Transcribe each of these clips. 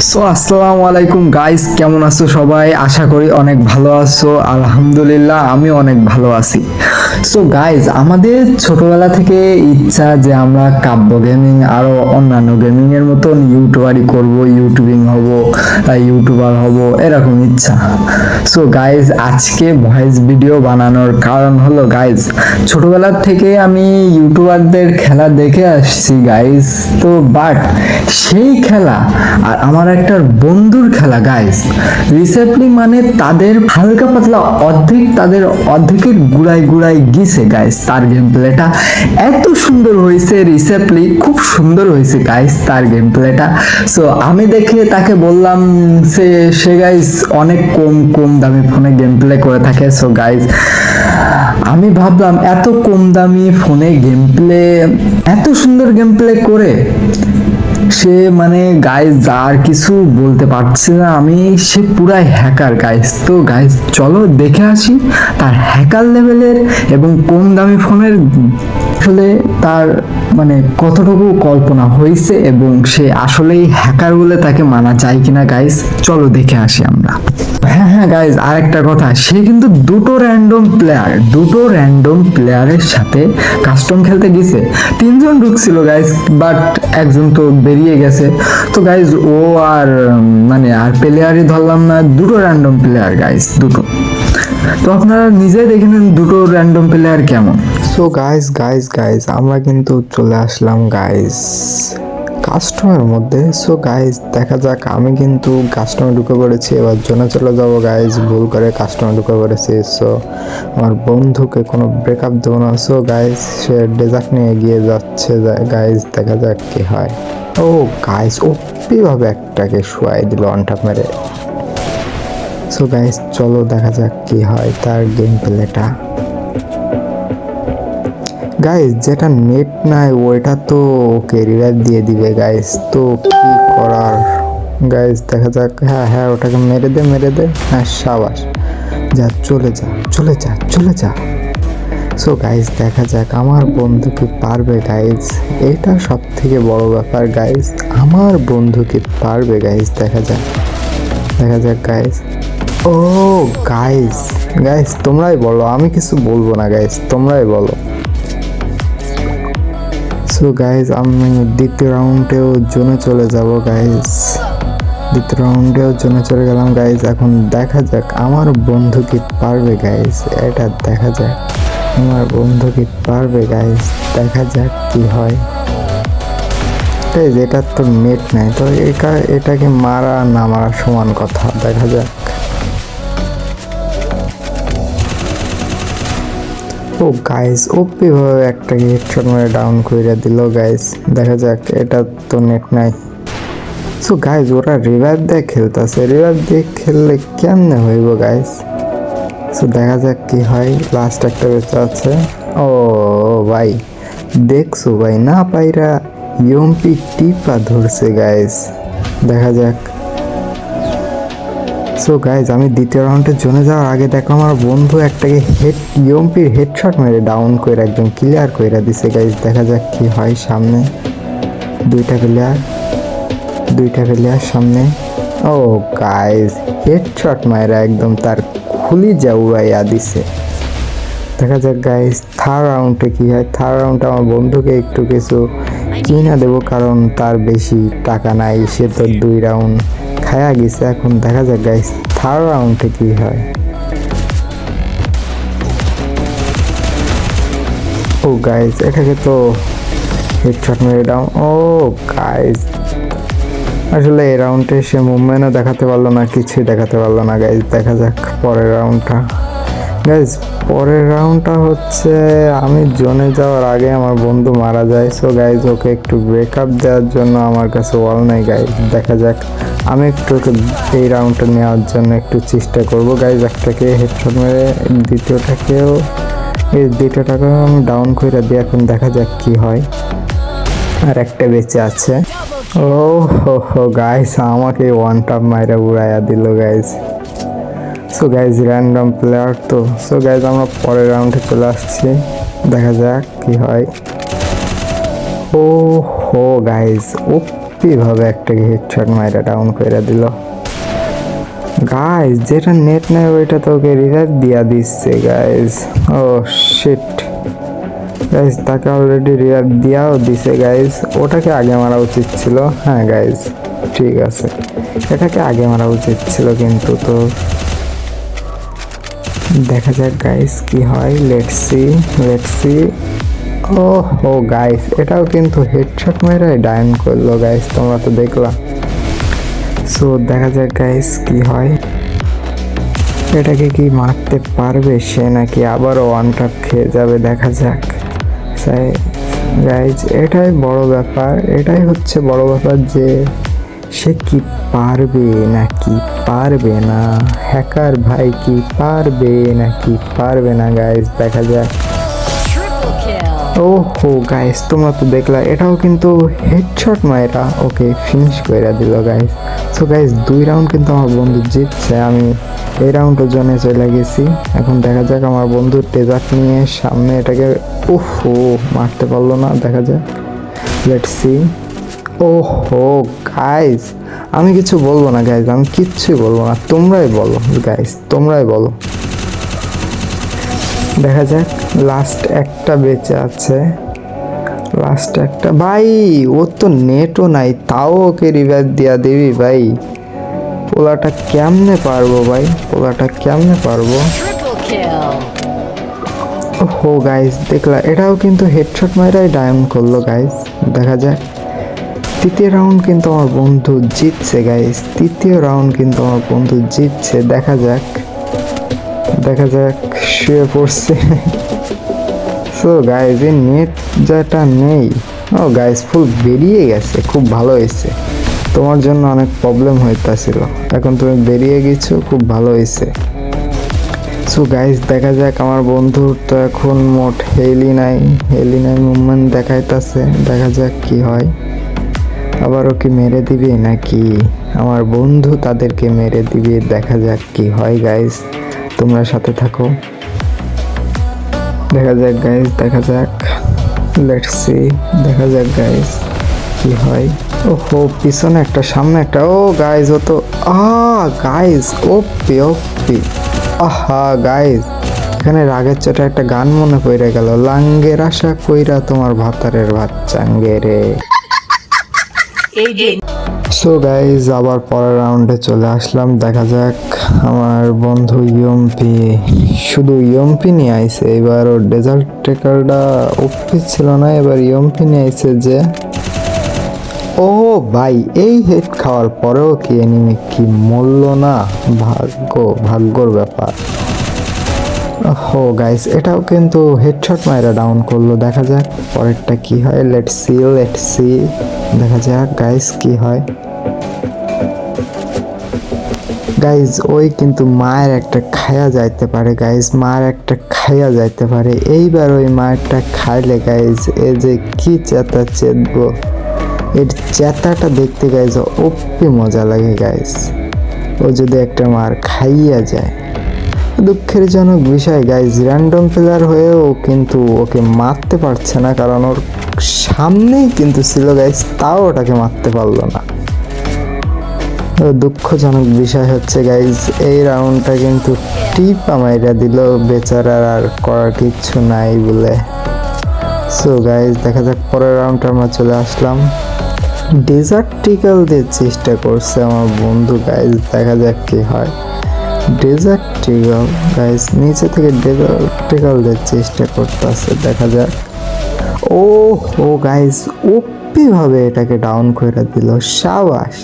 So আসসালামু আলাইকুম guys কেমন আছো সবাই? আশা করি অনেক ভালো আছো। আলহামদুলিল্লাহ আমি অনেক ভালো আছি। সো গাইস আমাদের ছোটবেলা থেকে ইচ্ছা যে আমরা কাব্য গেমিং আরও অন্যান্য গেমিং এর মতন ইউটিউবারই করব ইউটিউবিং হব ইউটিউবার হব, এরকম ইচ্ছা। সো গাইস আজকে ভয়েস ভিডিও বানানোর কারণ হলো গাইস ছোটবেলা থেকে আমি ইউটিউবারদের খেলা দেখে আসছি গাইস তো বাট সেই খেলা আর আমার একটা বন্ধুর খেলা গাইস রিসেন্টলি মানে তাদের হালকা পাতলা অর্ধেক, তাদের অর্ধেকের গুড়াই গুড়াই গিয়েছে গাইস তার গেম প্লেটা এত সুন্দর হয়েছে রিসেন্টলি খুব সুন্দর হয়েছে গাইস তার গেম প্লেটা সো আমি দেখে তাকে বললাম, সে সে গাইস অনেক কম কম দামি ফোনে গেম প্লে করে থাকে। সো গাইস আমি ভাবলাম, এত কম দামি ফোনে গেম প্লে এত সুন্দর গেম প্লে করে সে মানে গাইজ আর কিছু বলতে পারছে না। আমি, সে পুরাই হ্যাকার গাইস তো গাইস চলো দেখে আসি তার হ্যাকার লেভেলের এবং কম দামি ফোনের আসলে তার মানে কতটুকু কল্পনা হয়েছে এবং সে আসলেই হ্যাকার বলে তাকে মানা যায় কিনা গাইস চলো দেখে আসি আমরা। হ্যাঁ হ্যাঁ গাইজ আরেকটা কথা। সে কিন্তু দুটো র্যান্ডম প্লেয়ার দুটো র্যান্ডম প্লেয়ারের সাথে কাস্টম খেলতে গেছে। তিনজন ঢুকছিল গাইজ বাট একজন তো বেরিয়ে গেছে। তো গাইজ ও আর মানে আর প্লেয়ারই ধরলাম না, দুটো র্যান্ডম প্লেয়ার গাইজ দুটো। তো আপনারা নিজেই দেখে নেন দুটো র্যান্ডম প্লেয়ার কেমন। সো গাইস গাইস গাইস আমরা কিন্তু চলে আসলাম গাইস কাস্টমের মধ্যে। সো গাইস দেখা যাক, আমি কিন্তু কাস্টমার ঢুকে পড়েছি। এবার জোনে চলে যাব গাইস ভুল করে কাস্টমার ঢুকে পড়েছি। সো আমার বন্ধুকে কোনো ব্রেকআপ দেবো না। সো গাইস সে ডেজার্ট নিয়ে এগিয়ে যাচ্ছে। গাইস দেখা যাক কি হয়। ও গাইস ওপিভাবে একটাকে শুয়াই দিল অনটাপ মেরে। সো গাইস চলো, দেখা যাক কি হয় তার গেম প্লেটা গাইস যেটা নেট নাই, ওইটা তো ওকে রিভাইভ দিয়ে দিবে গাইস তো কি করার? গাইস দেখা যাক। হ্যাঁ হ্যাঁ ওটাকে মেরে দে মেরে দে। হ্যাঁ সাবাস। যা, চলে যা চলে যা চলে যা। সো গাইস দেখা যাক আমার বন্ধু কি পারবে গাইস এটা সব থেকে বড় ব্যাপার গাইস আমার বন্ধু কি পারবে গাইস দেখা যাক। দেখা যাক গাইস ও গাইস গাইস তোমরাই বলো। আমি কিছু বলব না গাইস তোমরাই বলো। সো গাইজ আমি দ্বিতীয় রাউন্ডেও জোনে চলে যাব গাইজ দ্বিতীয় রাউন্ডেও জোনে চলে গেলাম গাইজ এখন দেখা যাক আমার বন্ধু কি পারবে গাইজ এটা দেখা যাক। আমার বন্ধু কি পারবে গাইজ দেখা যাক কি হয়। গাইজ এটার তো নেট নাই, তো এটা, এটাকে মারা না মারা সমান কথা। দেখা যাক। ও গাইস ওপি ভাবে একটাকে হেডশট মেরে ডাউন করে দিল গাইস দেখা যাক, এটা তো নেট নাই। সো গাইস ওরা রিভাইভ দিয়ে খেলতেছে। রিভাইভ দিয়ে খেললে কেমনে হইব গাইস সো দেখা যাক কি হয়। লাস্ট একটা বেঁচে আছে। ও ভাই, দেখছ ভাই, না পাইরা ইয়ম্পি টিপা ধরছে গাইস দেখা যাক। সো গাইজ আমি দ্বিতীয় রাউন্ডে জন্য যাওয়ার আগে দেখো আমার বন্ধু একটাকে হেড ইয়ম্পির হেডশট মেরে ডাউন করে একদম ক্লিয়ার করে দিছে। গাইজ দেখা যাক কি হয় সামনে। দুইটা প্লেয়ার দুইটা প্লেয়ার সামনে। ও গাইজ হেডশট মায়েরা একদম তার খুলি যা উড়াইয়া দিছে। দেখা যাক গাইজ থার্ড রাউন্ডে কি হয়। থার্ড রাউন্ডে আমার বন্ধুকে একটু কিছু কিনা দেবো, কারণ তার বেশি টাকা নাই। সে তো দুই রাউন্ড খায়া গেছে, এখন দেখা যাক গাইজ থার্ড রাউন্ডে কি হয়। ও গাইজ এটাকে তো হেডশট মেরে ডাউন ও গাইস আসলে এই রাউন্ডে সে মুভমেন্টও দেখাতে পারল না, কিছুই দেখাতে পারল না গাইজ দেখা যাক পরের রাউন্ডটা গাইজ পরের রাউন্ডটা হচ্ছে, আমি জোনে যাওয়ার আগে আমার বন্ধু মারা যায়। সো গাইজ ওকে একটু ব্রেকআপ দেওয়ার জন্য আমার কাছে ওয়াল নাই গাইজ দেখা যাক। আমি একটু এই রাউন্ডটা নেওয়ার জন্য একটু চেষ্টা করব। গাইজ একটাকে হেডশট মেরে, দ্বিতীয়টাকেও, এই দ্বিতীয়টাকেও আমি ডাউন করে দিই, এখন দেখা যাক কি হয়। আর একটা বেঁচে আছে। ও হো হো গাইস আমাকে ওয়ান টাপ মাইরা উড়াইয়া দিল guys so guys random player তো। সো গাইজ আমরা পরের রাউন্ডে চলে আসছি। দেখা যাক কি হয়। ও হো গাইজ ও ওপি ভাবে একটাকে হেডশট মাইরা ডাউন করে দিল? গাইস যেটা নেট নেয় ওইটা তো ওকে রিভাইভ দিয়া দিচ্ছে গাইস ও শিট গাইস তাকে অলরেডি রিভাইভ দিয়াও দিছে গাইস ওটাকে আগে মারা উচিত ছিল? হ্যাঁ গাইস ঠিক আছে। এটাকে আগে মারা উচিত ছিল কিন্তু তো। দেখা যাক গাইস কি হয়। লেটস লেটস ও হো গাইস এটাও কিন্তু হেডশট মেরে ডায়ন করল গাইস তোমরা তো দেখলা। সো দেখা যাক গাইস কি হয়। এটাকে কি মারতে পারবে? সে নাকি আবারও ওয়ান খেয়ে যাবে, দেখা যাক। গাইজ এটাই বড় ব্যাপার, এটাই হচ্ছে বড় ব্যাপার যে সে কি পারবে নাকি পারবে না? হ্যাকার ভাই কি পারবে নাকি পারবে না গাইজ দেখা যাক। Kill. ও হো গাইস তোমরা তো দেখলা, এটাও কিন্তু হেডশট মায়েরা ওকে ফিনিশ করে দিল গাইস সো গাইস দুই রাউন্ড কিন্তু আমার বন্ধু জিতছে, আমি এই রাউন্ডের জন্য চলে গেছি। এখন দেখা যাক আমার বন্ধু টেজার্ট নিয়ে সামনে এটাকে, ওহো, মারতে পারল না, দেখা যাক। লেট সি ও হো গাইস আমি কিছু বলব না গাইস আমি কিচ্ছুই বলব না, তোমরাই বলো গাইস তোমরাই বলো। দেখা যাক। লাস্ট একটা বেঁচে আছে। লাস্ট একটা। ভাই ওর তো নেটও নাই তাও ওকে রিভাইভ দিয়া দিবি ভাই। পোলাটা কেমনে পারব ভাই? পোলাটা কেমনে পারব. হো গাইস দেখলা এটাও কিন্তু হেডশট মাইরাই ডায়ন করল গাইস দেখা যাক। তৃতীয় রাউন্ড কিন্তু আমার বন্ধু জিতছে গাইস তৃতীয় রাউন্ড কিন্তু আমার বন্ধু জিতছে। দেখা যাক। দেখা যাক শুয়ে পড়ছে। সো গাইস এই নেট যেটা নেই, ও গাইজ ফুল বেরিয়ে গেছে, খুব ভালো হয়েছে। তোমার জন্য অনেক প্রবলেম হইতাছিল। এখন তুমি বেরিয়ে গেছো, খুব ভালো হয়েছে। সো গাইস দেখা যাক, আমার বন্ধুর তো এখন মোট হেলি নাই। হেলি নাই মুভমেন্ট দেখাইতাছে, দেখা যাক কি হয়। আবারও কি মেরে দিবে নাকি? আমার বন্ধু তাদেরকে মেরে দিবে, দেখা যাক কি হয় গাইজ তোমরা সাথে থাকো। দেখা যাক গাইস দেখা যাক। লেটস দেখা যাক গাইস কি হয়। ও হো পিছনে একটা, সামনে একটা। ও গাইস ও তো, আ গাইস ওপি ওপি। আহা গাইস এখানে রাগের চোটে একটা গান মনে পড়ে গেল। লাঙ্গের আশা কইরা তোমার ভাতারের ভাত চাঙ্গে রে সো গাইজ আবার পরের রাউন্ডে চলে আসলাম। দেখা যাক আমার বন্ধু ইয়ম্পি, শুধু ইয়ম্পি নিয়ে আইছে। এবার ওর ডেজার্ট ট্রেকারটা অফিস ছিল না, এবার ইয়ম্পি নিয়ে আইছে যে, ও ভাই, এই হেড খাওয়ার পরেও কি এনিমি কি মূল্য না? ভাগ্য, ভাগ্যর ব্যাপার। হো গাইস এটাও কিন্তু হেডশট মাইরা ডাউন করল। দেখা যাক পরেরটা কি হয়। লেট সি লেট সি দেখা যাক গাইস কি হয়। গাইজ ওই কিন্তু মায়ের একটা খায়া যাইতে পারে। গাইজ মায়ের একটা খাইয়া যাইতে পারে। এইবার ওই মায়েরটা খাইলে গাইজ এ যে কি চেতা চেতবো। এর চেতাটা দেখতে গাইজ অপ্পি মজা লাগে গাইজ ও যদি একটা মার খাইয়া যায়। দুঃখের জনক বিষয় গাইজ র্যান্ডম প্লেয়ার হয়েও কিন্তু ওকে মারতে পারছে না, কারণ ওর সামনেই কিন্তু ছিল গাইজ তাও ওটাকে মারতে পারল না। দুঃখজনক বিষয় হচ্ছে গাইজ এই রাউন্ডটা কিন্তু টিপ আমাইরা দিল, বেচারার আর করার কিচ্ছু নাই বলে। সো গাইজ দেখা যাক পরের রাউন্ডটা আমরা চলে আসলাম। ডেজার্ট টিকাল দিয়ে চেষ্টা করছে আমার বন্ধু গাইজ দেখা যাক কি হয়। ডেজার্ট টিকাল গাইজ নিচে থেকে ডেজার্ট টিকাল দিয়ে চেষ্টা করতেছে, দেখা যাক। ও ও গাইজ ওপি ভাবে এটাকে ডাউন করে দিল, সাবাস।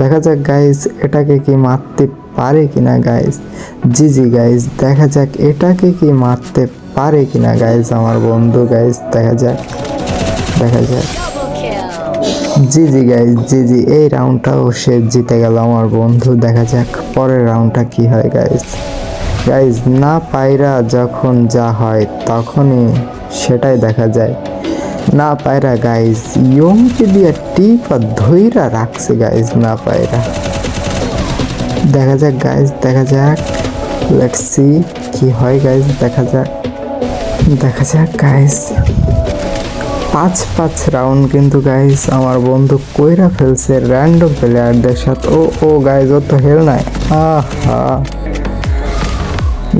দেখা যাক গাইজ এটাকে কি মারতে পারে কিনা গাইজ জি জি গাইজ দেখা যাক, এটাকে কি মারতে পারে কিনা গাইজ আমার বন্ধু গাইজ দেখা যাক দেখা যাক। জি জি গাইজ জি জি এই রাউন্ডটাও সে জিতে গেল আমার বন্ধু, দেখা যাক পরের রাউন্ডটা কি হয় গাইজ গাইজ না পায়রা যখন যা হয়, তখনই সেটাই দেখা যায়। না পায়রা গাইজ ইয়মকে দিয়ে টিপ ধইরা রাখছে গাইজ না পায়রা। দেখা যাক গাইজ দেখা যাক। লেটস কি হয় গাইজ দেখা যাক। দেখা যাক গাইজ পাঁচ পাঁচ রাউন্ড কিন্তু গাইস আমার বন্ধু কইরা ফেলছে র্যান্ডম প্লেয়ারদের সাথে। ও ও গাইজ ও তো হেল নাই। আহা।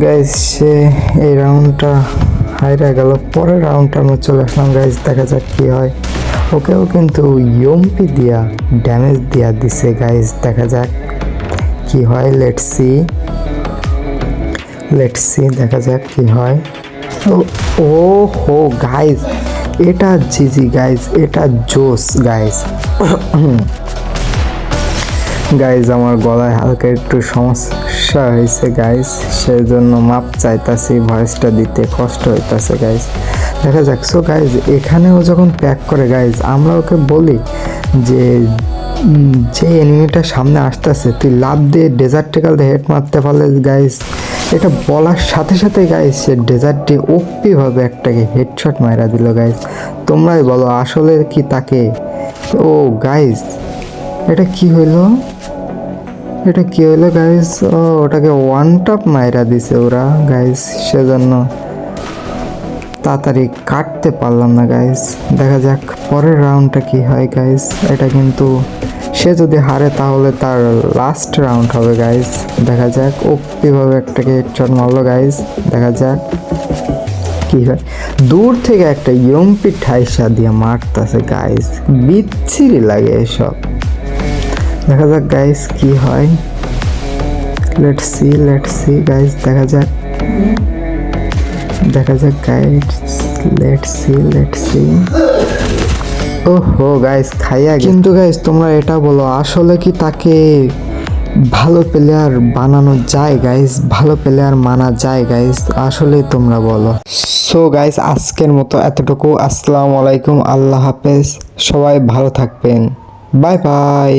গাইজ সে এই রাউন্ডটা হাইরা গেল, পরের রাউন্ডটা আমরা চলে আসলাম। গাইজ দেখা যাক কি হয়। ওকেও কিন্তু ইয়ম্পি দিয়া ড্যামেজ দিয়া দিছে গাইজ দেখা যাক কি হয়। লেট সি লেট সি দেখা যাক কি হয়। ও হো গাইজ এটা জিজি গাইজ এটা জোস গাইজ গাইজ আমার গলায় হালকা একটু সমস্যা হয়েছে গাইজ সেই জন্য মাপ চাইতাছি ভয়েসটা দিতে কষ্ট হইতাছে গাইজ দেখা যাক। সো গাইজ এখানেও যখন প্যাক করে গাইজ আমরা ওকে বলি যে যে এনিমিটা সামনে আসতেছে, তুই লাভ দিয়ে ডেজার্ট টেকাল হেড মারতে পারলে গাইজ এটা বলার সাথে সাথে গাইজ সে ডেজার্টে ওপিভাবে একটাকে হেডশট মারা দিল গাইজ তোমরাই বলো, আসলে কি তাকে? ও গাইজ এটা কি হইল? এটা কি হইল গাইস ও, ওটাকে ওয়ান টপ মাইরা দিছে ওরা গাইস সেজন্য তাড়াতাড়ি কাটতে পারলাম না গাইস দেখা যাক পরের রাউন্ডটা কি হয় গাইস এটা কিন্তু সে যদি হারে, তাহলে তার লাস্ট রাউন্ড হবে গাইস দেখা যাক ও কীভাবে একটাকে হেডশট মারলো গাইস দেখা যাক কি হয়। দূর থেকে একটা ইয়ম্পি ঠাইসা দিয়ে মারতেছে গাইস বিচ্ছিরি লাগে এসব। দেখা যাক গাইস কি হয়। Let see let see guys দেখা যাক। দেখা যাক guys let see let see ওহো গাইস খাইয়া কিন্তু গাইস তোমরা এটা বলো আসলে কি তাকে ভালো প্লেয়ার বানানো যায় গাইস ভালো প্লেয়ার মানা যায় গাইস আসলে তোমরা বলো। সো গাইস আজকের মতো এতটুকু। আসসালামু আলাইকুম আল্লাহ হাফেজ। সবাই ভালো থাকবেন। Bye bye